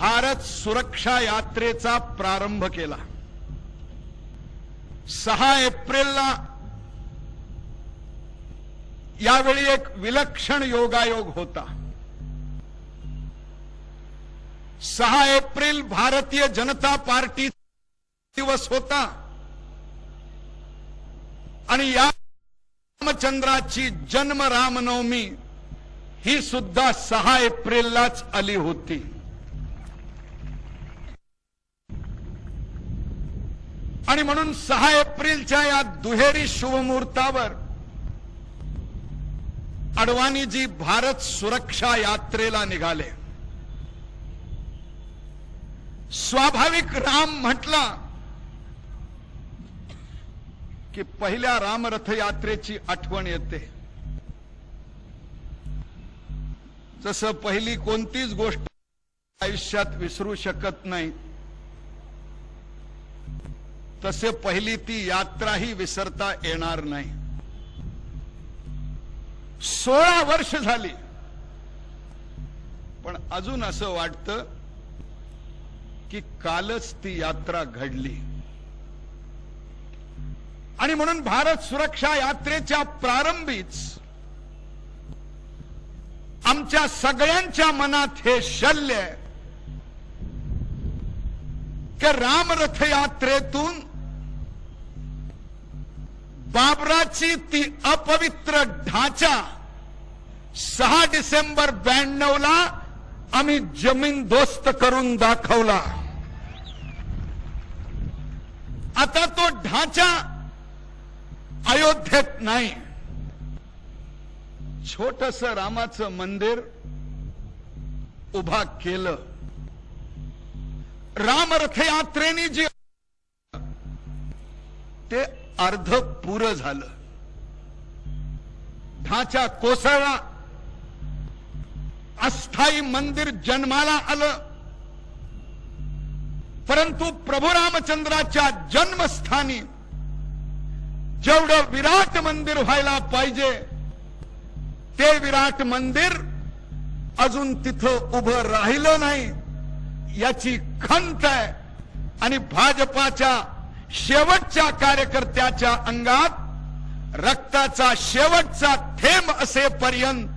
भारत सुरक्षा यात्रेचा प्रारंभ केला. सहा एप्रिलला यावेळी एक विलक्षण योगायोग होता. सहा एप्रिल भारतीय जनता पार्टी दिवस होता. आणि या रामचंद्राची जन्म रामनवमी ही सुद्धा सहा एप्रिललाच आली होती. आणि म्हणून सहा एप्रिलच्या या दुहेरी शुभमुहूर्तावर अडवाणीजी भारत सुरक्षा यात्रेला निघाले. स्वाभाविक राम म्हटला की पहिल्या रामरथ यात्रेची आठवण येते. जसं पहिली कोणतीच गोष्ट आयुष्यात विसरू शकत नाही तसे पहिली ती यात्राही विसरता येणार नाही. सोळा वर्ष झाली. पण अजून असं वाटतं की कालच ती यात्रा घडली. आणि म्हणून भारत सुरक्षा यात्रेच्या प्रारंभीच आमच्या सगळ्यांच्या मनात हे शल्य की रामरथ यात्रेतून बाबराची ती अपवित्र ढाचा सहा डिसेंबर ब्याण्णव ला आम्ही जमीन दोस्त करून दाखवला. आता तो ढाचा अयोध्येत नाही. छोटस रामाचं मंदिर उभा केलं. रामरथयात्रेने जे ते अर्ध पुर झालं. ढाचा कोसळला. अस्थायी मंदिर जन्माला आलं. परंतु प्रभू रामचंद्राच्या जन्मस्थानी जेवढं विराट मंदिर व्हायला पाहिजे ते विराट मंदिर अजून तिथं उभं राहिलं नाही याची खंत आहे. आणि भाजपाच्या शेवटच्या कार्यकर्त्याच्या अंगात रक्ताचा शेवटचा थेंब असेपर्यंत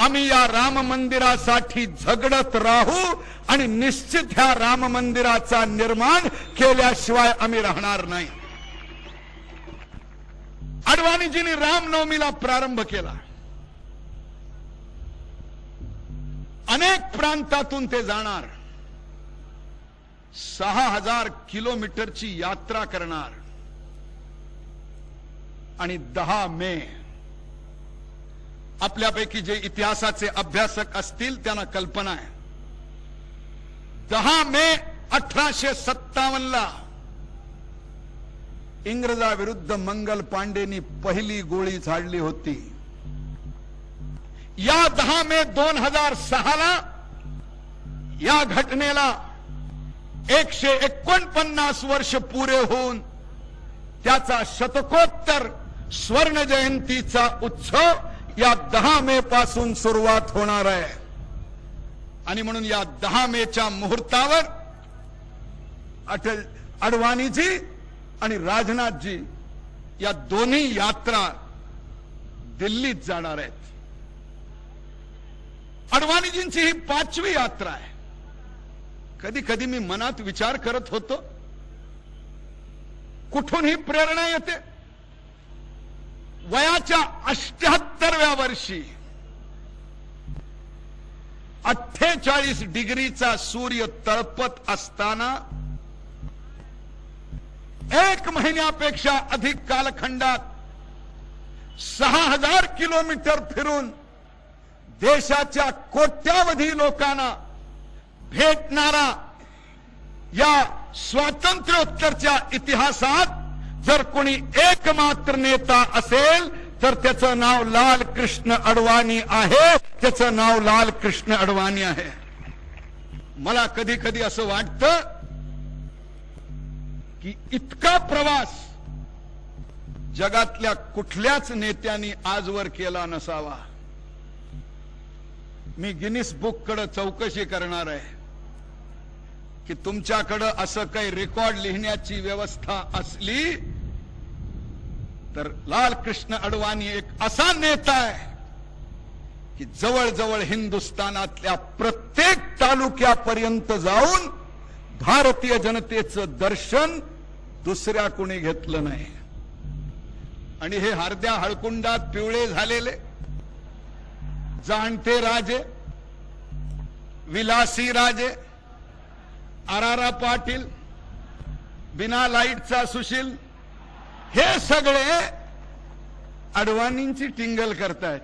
आम्ही या राम मंदिरासाठी झगडत राहू आणि निश्चित ह्या राम मंदिराचा निर्माण केल्याशिवाय आम्ही राहणार नाही. अडवाणीजींनी रामनवमीला प्रारंभ केला. अनेक प्रांतातून ते जाणार. सहा हजार किलोमीटरची यात्रा करणार. आणि दहा मे आपल्यापैकी जे इतिहासाचे अभ्यासक असतील त्यांना कल्पना आहे. दहा मे अठराशे सत्तावन्न ला इंग्रजाविरुद्ध मंगल पांडेनी पहिली गोळी झाडली होती. या दहा मे दोन हजार सहाला या घटनेला एकशे एकोणपन्नास वर्ष पुरे होऊन त्याचा शतकोत्तर स्वर्ण जयंतीचा उत्सव या दहा मे पासून सुरुवात होणार आहे. आणि म्हणून या दहा मेच्या मुहूर्तावर अटल अडवाणीजी आणि राजनाथजी या दोन्ही यात्रा दिल्लीत जाणार आहेत. अडवाणीजींची ही पाचवी यात्रा आहे. कधी कधी मी मनात विचार करत होतो कुठून ही प्रेरणा येते. वयाच्या अष्ट्याहत्तरव्या वर्षी अठ्ठेचाळीस डिग्रीचा सूर्य तळपत असताना एक महिन्यापेक्षा अधिक कालखंडात सहा हजार किलोमीटर फिरून देशाच्या कोट्यावधी लोकांना भेटणारा या स्वातंत्र्योत्तरच्या इतिहासात जर कोणी एकमात्र नेता असेल तर त्याचं नाव लाल कृष्ण अडवाणी आहे. त्याचं नाव लाल कृष्ण अडवाणी आहे. मला कधी कधी असं वाटतं की इतका प्रवास जगातल्या कुठल्याच नेत्यांनी आजवर केला नसावा. मी गिनीस बुककडे चौकशी करणार आहे. की तुमच्याकडं असं काही रेकॉर्ड लिहिण्याची व्यवस्था असली तर लाल कृष्ण अडवाणी एक असा नेता आहे की जवळजवळ हिंदुस्थानातल्या प्रत्येक तालुक्यापर्यंत जाऊन भारतीय जनतेचं दर्शन दुसऱ्या कोणी घेतलं नाही. आणि हे हरद्या हळकुंडात पिवळे झालेले जाणते राजे विलासी राजे आरारा पाटील बिना लाईटचा सुशील हे सगळे अडवाणींची टिंगल करतायत.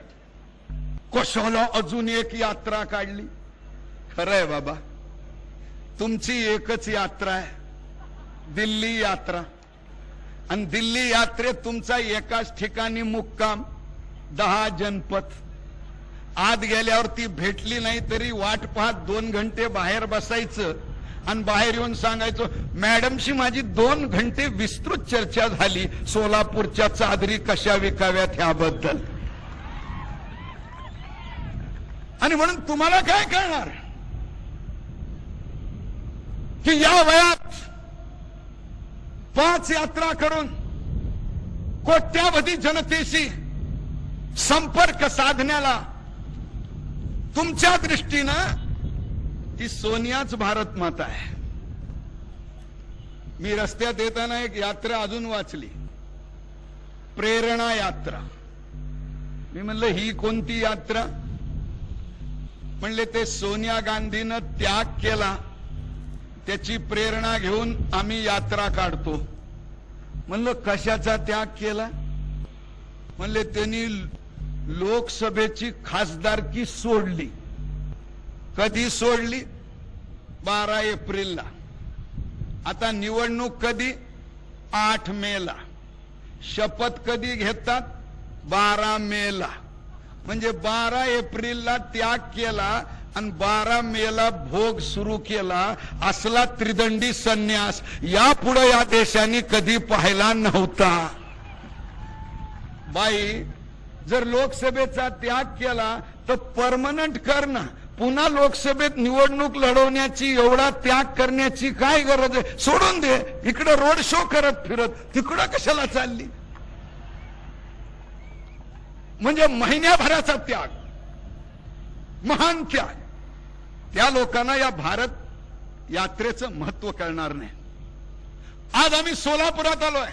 कशाला अजून एक यात्रा काढली. खरंय बाबा. तुमची एकच यात्रा आहे. दिल्ली यात्रा. आणि दिल्ली यात्रेत तुमचा एकाच ठिकाणी मुक्काम दहा जनपद. आत गेल्यावर ती भेटली नाही तरी वाट पाहत दोन घंटे बाहेर बसायचं. आणि बाहेर येऊन सांगायचं मॅडमशी माझी दोन घंटे विस्तृत चर्चा झाली. सोलापूरच्या चादरी कशा विकाव्यात ह्याबद्दल. आणि म्हणून तुम्हाला काय कळणार? की या वयात पाच यात्रा करून कोट्यावधी जनतेशी संपर्क साधण्याला तुमच्या दृष्टीनं ती सोनियाच भारत माता आहे. मी रस्त्यात येताना एक यात्रा अजून वाचली. प्रेरणा यात्रा. मी म्हणलं ही कोणती यात्रा? म्हणले ते सोनिया गांधीनं त्याग केला. त्याची प्रेरणा घेऊन आम्ही यात्रा काढतो. म्हणलं कशाचा त्याग केला? म्हणले त्यांनी लोकसभेची खासदारकी सोडली. कधी सोडली? बारा एप्रिलला. आता निवडणूक कधी? आठ मेला. शपथ कधी घेतात? बारा मेला. म्हणजे बारा एप्रिलला त्याग केला आणि बारा मेला भोग सुरू केला असला त्रिदंडी संन्यास. यापुढे या देशाने कधी पाहिला नव्हता. बाई जर लोकसभेचा त्याग केला तर परमनंट कर ना. पुन्हा लोकसभेत निवडणूक लढवण्याची एवढा त्याग करण्याची काय गरज आहे? सोडून दे. इकडं रोड शो करत फिरत. तिकडं कशाला चालली? म्हणजे महिन्याभराचा त्याग. महान त्याग. त्या लोकांना या भारत यात्रेचं महत्त्व कळणार नाही. आज आम्ही सोलापुरात आलोय.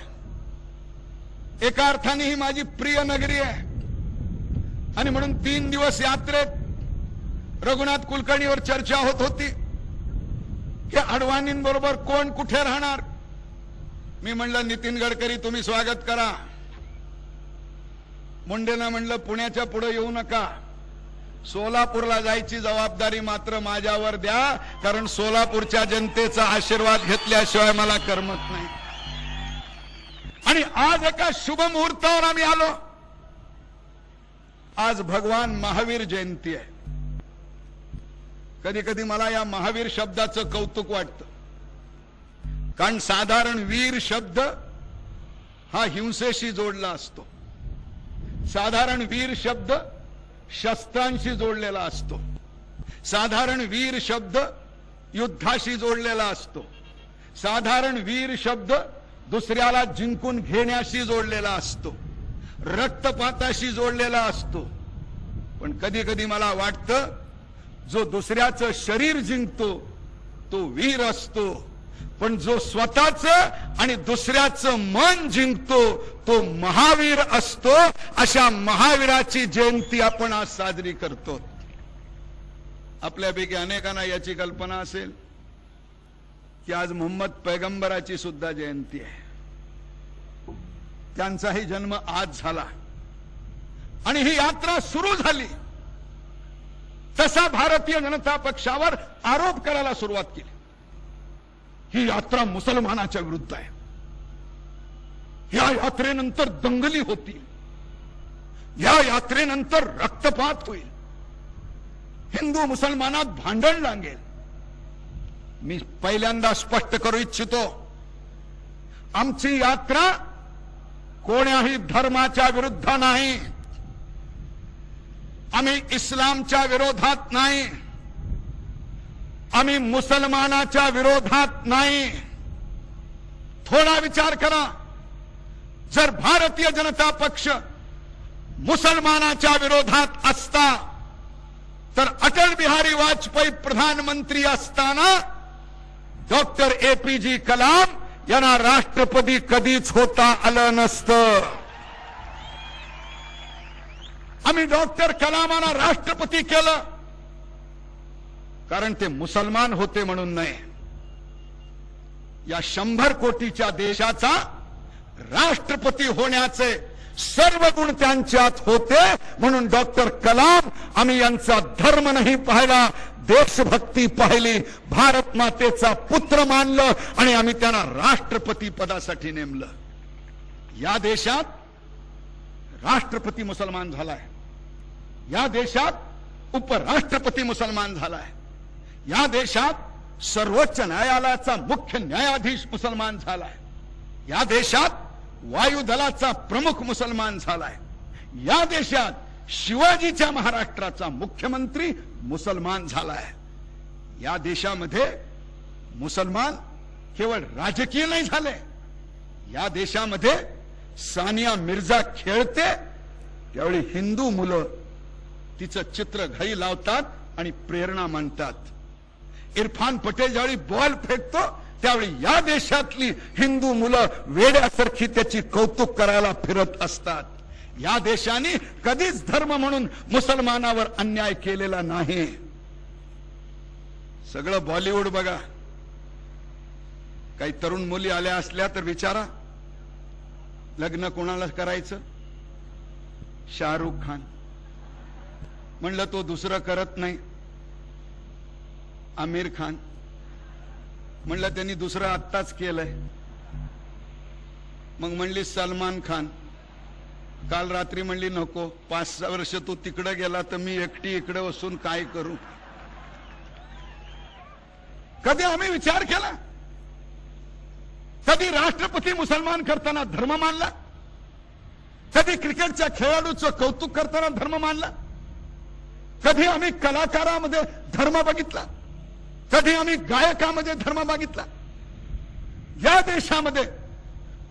एका अर्थाने ही माझी प्रिय नगरी आहे. आणि म्हणून तीन दिवस यात्रेत रघुनाथ कुलकर्णीवर चर्चा होत होती की अडवाणींबरोबर कोण कुठे राहणार? मी म्हणलं नितीन गडकरी तुम्ही स्वागत करा. मुंडेना म्हणलं पुण्याच्या पुढे येऊ नका. सोलापूरला जायची जबाबदारी मात्र माझ्यावर द्या कारण सोलापूरच्या जनतेचा आशीर्वाद घेतल्याशिवाय मला करमत नाही. आणि आज एका शुभ मुहूर्तावर आम्ही आलो. आज भगवान महावीर जयंती आहे. कधी कधी मला या महावीर शब्दाचं कौतुक वाटतं. कारण साधारण वीर शब्द हा हिंसेशी जोडला असतो. साधारण वीर शब्द शस्त्रांशी जोडलेला असतो. साधारण वीर शब्द युद्धाशी जोडलेला असतो. साधारण वीर शब्द दुसऱ्याला जिंकून घेण्याशी जोडलेला असतो. रक्तपाताशी जोडलेला असतो. पण कधी कधी मला वाटतं जो दुसऱ्याचं शरीर जिंकतो तो वीर असतो. पण जो स्वतःच आणि दुसऱ्याचं मन जिंकतो तो महावीर असतो. अशा महावीराची जयंती आपण आज साजरी करतो. आपल्यापैकी अनेकांना याची कल्पना असेल की आज मोहम्मद पैगंबराची सुद्धा जयंती आहे. त्यांचाही जन्म आज झाला. आणि ही यात्रा सुरू झाली. तसा भारतीय जनता पक्षावर आरोप करायला सुरुवात केली. ही यात्रा मुसलमानाच्या विरुद्ध आहे. या यात्रेनंतर दंगली होतील या यात्रेनंतर रक्तपात होईल. हिंदू मुसलमानात भांडण लागेल. मी पहिल्यांदा स्पष्ट करू इच्छितो आमची यात्रा कोण्याही धर्माच्या विरुद्ध नाही. आम्ही इस्लामच्या विरोधात नाही. आम्ही मुसलमानाच्या विरोधात नाही. थोडा विचार करा. जर भारतीय जनता पक्ष मुसलमानाच्या विरोधात असता तर अटल बिहारी वाजपेयी प्रधानमंत्री असताना डॉक्टर एपीजी कलाम यांना राष्ट्रपती कधीच होता आलं नसतं. आम्ही डॉक्टर कलामांना राष्ट्रपती केलं. कारण ते मुसलमान होते म्हणून नाही या शंभर कोटीच्या देशाचा राष्ट्रपती होण्याचे सर्व गुण त्यांच्यात होते म्हणून डॉक्टर कलाम आम्ही यांचा धर्म नाही पाहिला देशभक्ती पाहिली भारत मातेचा पुत्र मानलं आणि आम्ही त्यांना राष्ट्रपती पदासाठी नेमलं. या देशात राष्ट्रपती मुसलमान झालाय. या देशात उपराष्ट्रपती मुसलमान झालाय. या देशात सर्वोच्च न्यायालयाचा मुख्य न्यायाधीश मुसलमान झालाय. या देशात वायुदलाचा प्रमुख मुसलमान झालाय. या देशात शिवाजीच्या महाराष्ट्राचा मुख्यमंत्री मुसलमान झालाय. या देशामध्ये मुसलमान केवळ राजकीय नाही झाले. या देशामध्ये सानिया मिर्झा खेळते त्यावेळी हिंदू मुलं तिचं चित्र घरी लावतात आणि प्रेरणा मानतात. इरफान पटेल ज्यावेळी बॉल फेकतो त्यावेळी या देशातली हिंदू मुलं वेड्यासारखी त्याची कौतुक करायला फिरत असतात. या देशाने कधीच धर्म म्हणून मुसलमानावर अन्याय केलेला नाही. सगळं बॉलिवूड बघा. काही तरुण मुली आल्या असल्या तर विचारा. लग्न कोणाला करायचं? शाहरुख खान. म्हणलं तो दुसरं करत नाही. आमिर खान. म्हणलं त्यांनी दुसरं आत्ताच केलंय. मग म्हणली सलमान खान. काल रात्री म्हणली नको पाच सहा वर्ष तू तिकडे गेला तर मी एकटी इकडे बसून काय करू? कधी आम्ही विचार केला? कधी राष्ट्रपती मुसलमान करताना धर्म मानला? कधी क्रिकेटच्या खेळाडूचं कौतुक करताना धर्म मानला? कधी आम्ही कलाकारामध्ये धर्म बघितला? कधी आम्ही गायकामध्ये धर्म बघितला? या देशामध्ये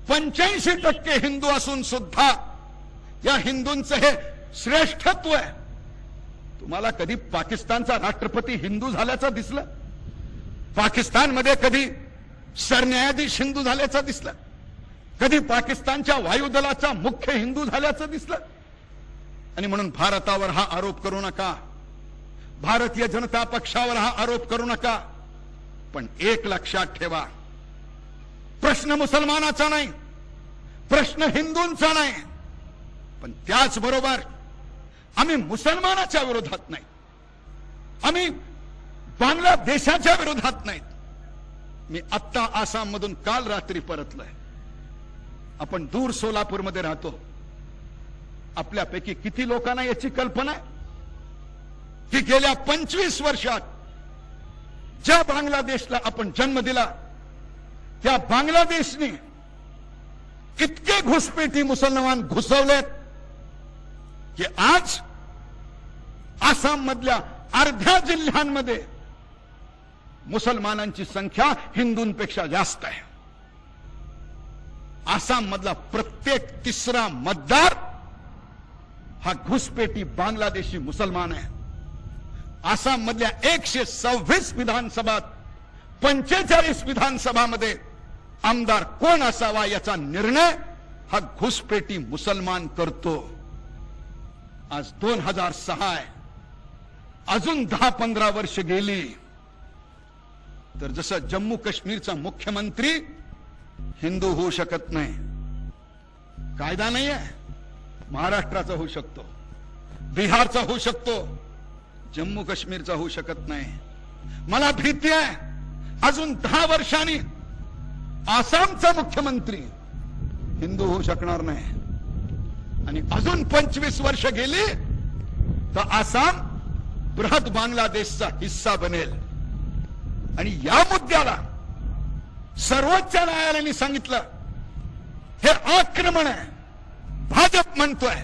पंच्याऐंशी टक्के हिंदू असून सुद्धा या हिंदूंचं हे श्रेष्ठत्व आहे. तुम्हाला कधी पाकिस्तानचा राष्ट्रपती हिंदू झाल्याचा दिसलं? पाकिस्तानमध्ये कधी सरन्यायाधीश हिंदू झाल्याचं दिसलं? कधी पाकिस्तानच्या वायुदलाचा मुख्य हिंदू झाल्याचं दिसलं? आणि म्हणून भारतावर हा आरोप करू नका. भारतीय जनता पक्षावर हा आरोप करू नका. पण एक लक्षात ठेवा. प्रश्न मुसलमानाचा नाही. प्रश्न हिंदूंचा नाही. पण त्याचबरोबर आम्ही मुसलमानाच्या विरोधात नाही. आम्ही बांगलादेशाच्या विरोधात नाहीत मी आत्ता आसाममधून काल रात्री परतलोय. आपण दूर सोलापूरमध्ये राहतो. आपल्यापैकी किती लोकांना याची कल्पना आहे? की गेल्या पंचवीस वर्षात ज्या बांगलादेशला आपण जन्म दिला त्या बांगलादेशने इतके घुसपेटी मुसलमान घुसवलेत की आज आसाम मधल्या अर्ध्या जिल्ह्यांमध्ये मुसलमानांची संख्या हिंदूंपेक्षा जास्त आहे. आसाम मधला प्रत्येक तिसरा मतदार हा घुसपेटी बांगलादेशी मुसलमान आहे. आसाम मधल्या एकशे सव्वीस विधानसभात पंचेचाळीस विधानसभामध्ये आमदार कोण असावा याचा निर्णय हा घुसपेटी मुसलमान करतो. आज दोन हजार सहा आहे. अजून दहा पंधरा वर्ष गेली. तर जसं जम्मू काश्मीरचा मुख्यमंत्री हिंदू होऊ शकत नाही. कायदा नाही आहे महाराष्ट्राचा होऊ शकतो बिहारचा होऊ शकतो जम्मू काश्मीरचा होऊ शकत नाही. मला भीती आहे अजून दहा वर्षांनी आसामचा मुख्यमंत्री हिंदू होऊ शकणार नाही. आणि अजून पंचवीस वर्ष गेली तर आसाम बृहत बांगलादेशचा हिस्सा बनेल. आणि या मुद्द्याला सर्वोच्च न्यायालयाने सांगितलं हे आक्रमण आहे. भाजप म्हणतोय.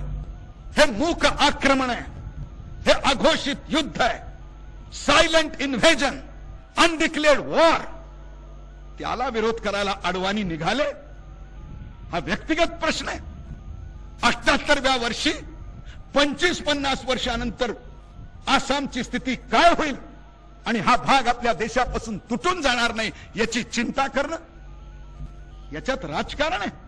हे मूक आक्रमण आहे. हे अघोषित युद्ध आहे. सायलेंट इन्व्हेजन अनडिक्लेअर्ड वॉर त्याला विरोध करायला अडवाणी निघाले. हा व्यक्तिगत प्रश्न आहे. अठ्याहत्तरव्या वर्षी पंचवीस पन्नास वर्षानंतर आसामची स्थिती काय होईल? आणि हा भाग आपल्या देशापासून तुटून जाणार नाही याची चिंता करणं याच्यात राजकारण आहे.